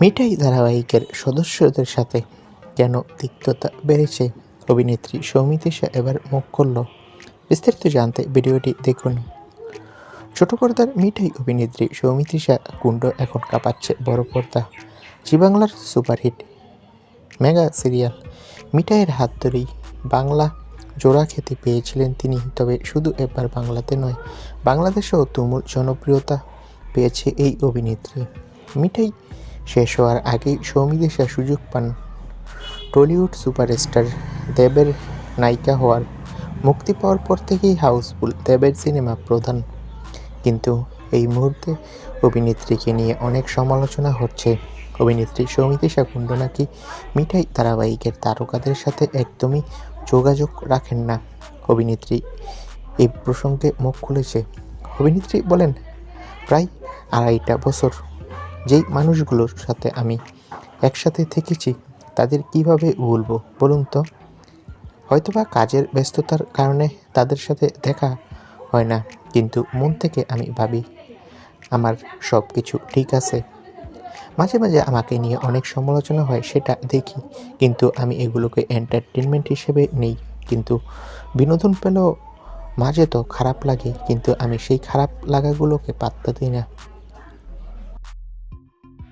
মিঠাই ধারাবাহিকের সদস্যদের সাথে কেন তিক্ততা বেড়েছে, অভিনেত্রী সৌমিত্রিষা এবার মুখ করল বিস্তারিত জানতে ভিডিওটি দেখুন। ছোট পর্দার মিঠাই অভিনেত্রী সৌমিত্রিষা কুণ্ড এখন কাঁপাচ্ছে বড় পর্দা। জি বাংলার সুপারহিট মেগা সিরিয়াল মিঠাইয়ের হাত ধরেই বাংলা জোড়া খেতে পেয়েছিলেন তিনি। তবে শুধু এবার বাংলাতে নয়, বাংলাদেশেও তুমুল জনপ্রিয়তা পেয়েছে এই অভিনেত্রী। মিঠাই শেষ হওয়ার আগেই সৌমিদেশা সুযোগ পান। টলিউড সুপারস্টার দেবের নায়িকা হওয়ার। মুক্তি পাওয়ার পর থেকেই হাউসফুল, দেবের সিনেমা প্রধান। কিন্তু এই মুহূর্তে অভিনেত্রীকে নিয়ে অনেক সমালোচনা হচ্ছে। অভিনেত্রী সৌমিত্রিষা কুণ্ড নাকি মিঠাই ধারাবাহিকের তারকাদের সাথে একদমই যোগাযোগ রাখেন না। অভিনেত্রী এই প্রসঙ্গে মুখ খুলেছে। অভিনেত্রী বলেন, প্রায় আড়াইটা বছর যেই মানুষগুলোর সাথে আমি একসাথে থেকেছি, তাদের কীভাবে বলব বলুন তো? হয়তোবা কাজের ব্যস্ততার কারণে তাদের সাথে দেখা হয় না, কিন্তু মন থেকে আমি ভাবি, আমার সব কিছু ঠিক আছে। মাঝে মাঝে আমাকে নিয়ে অনেক সমালোচনা হয়, সেটা দেখি, কিন্তু আমি এগুলোকে এন্টারটেনমেন্ট হিসেবে নেই, কিন্তু বিনোদন পেলেও মাঝে তো খারাপ লাগে, কিন্তু আমি সেই খারাপ লাগাগুলোকে পাত্তা দিই না।